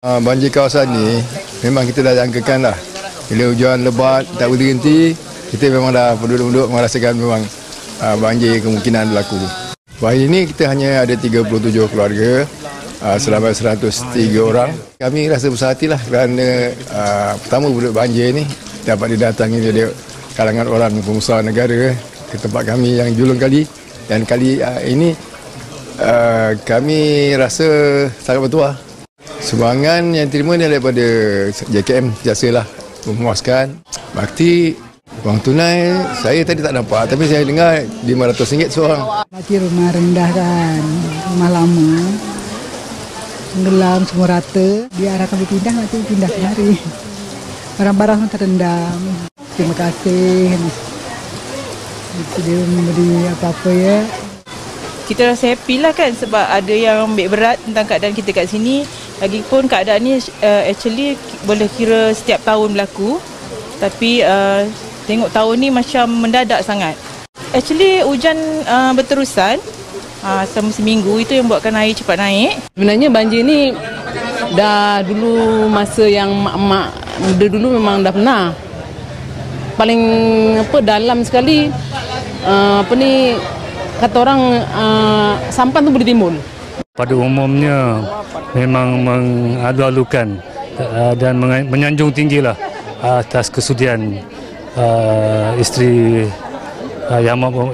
Uh, banjir kawasan ni memang kita dah jangkakan lah. Bila hujan lebat tak berhenti, kita memang dah penduduk-penduduk merasakan memang uh, banjir kemungkinan berlaku. Hari ini kita hanya ada 37 keluarga uh, selama 103 orang. Kami rasa besar hatilah kerana uh, pertama penduduk banjir ni dapat didatangi oleh kalangan orang pengusaha negara ke tempat kami yang julung kali dan kali uh, ini uh, kami rasa sangat bertuah Sumbangan yang terima ni daripada JKM lah memuaskan. Bakti wang tunai saya tadi tak nampak tapi saya dengar RM500 seorang. Mati rumah rendah kan, rumah lama. Tenggelam semua rata, dia arah kami pindah nanti pindah kemari. Barang-barang semua terendam. Terima kasih. Dia memberi apa-apa ya kita rasa happy lah kan sebab ada yang ambil berat tentang keadaan kita kat sini. Lagipun keadaan ni uh, actually boleh kira setiap tahun berlaku. Tapi uh, tengok tahun ni macam mendadak sangat. Actually hujan uh, berterusan uh, selama seminggu itu yang buatkan air cepat naik. Sebenarnya banjir ni dah dulu masa yang mak-mak dulu memang dah pernah. Paling apa dalam sekali uh, apa ni kata orang uh, sampan tu boleh timbul. Pada umumnya memang mengalu-alukan uh, dan menyanjung tinggilah atas kesudian uh, isteri uh,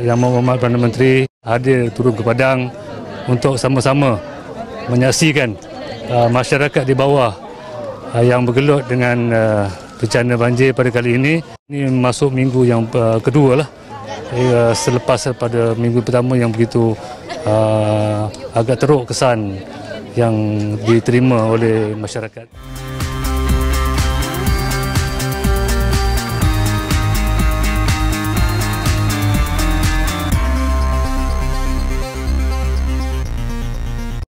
Yang Muhammad Perdana Menteri hadir turun ke Padang untuk sama-sama menyaksikan uh, masyarakat di bawah uh, yang bergelut dengan uh, bencana banjir pada kali ini. Ini masuk minggu yang uh, kedua lah selepas pada minggu pertama yang begitu uh, agak teruk kesan yang diterima oleh masyarakat.